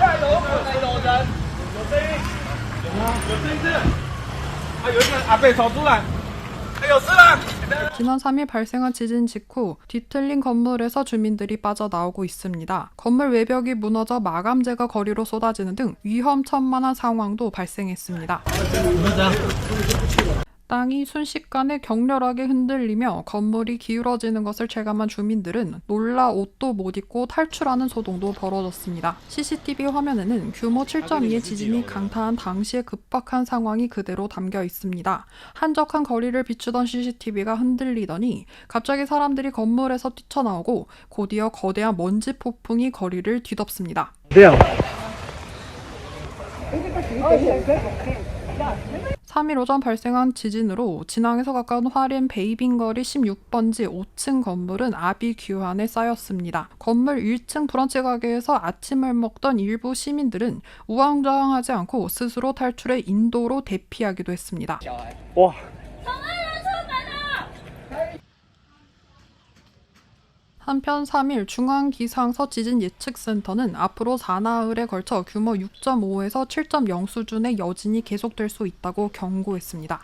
下有可能有人，有声音，有吗？有声音是，啊，有一个阿贝走出来，哎有事了。 지난 3일 발생한 지진 직후 뒤틀린 건물에서 주민들이 빠져나오고 있습니다. 건물 외벽이 무너져 마감재가 거리로 쏟아지는 등 위험천만한 상황도 발생했습니다. 땅이 순식간에 격렬하게 흔들리며 건물이 기울어지는 것을 체감한 주민들은 놀라 옷도 못 입고 탈출하는 소동도 벌어졌습니다. CCTV 화면에는 규모 7.2의 지진이 강타한 당시의 급박한 상황이 그대로 담겨 있습니다. 한적한 거리를 비추던 CCTV가 흔들리더니 갑자기 사람들이 건물에서 뛰쳐나오고 곧이어 거대한 먼지 폭풍이 거리를 뒤덮습니다. 这样， 3일 오전 발생한 지진으로 진앙에서 가까운 화림 베이빙거리 16번지 5층 건물은 아비규환에 쌓였습니다. 건물 1층 브런치 가게에서 아침을 먹던 일부 시민들은 우왕좌왕하지 않고 스스로 탈출해 인도로 대피하기도 했습니다. 哇， 한편 3일 중앙기상서 지진 예측센터는 앞으로 4나흘에 걸쳐 규모 6.5에서 7.0 수준의 여진이 계속될 수 있다고 경고했습니다.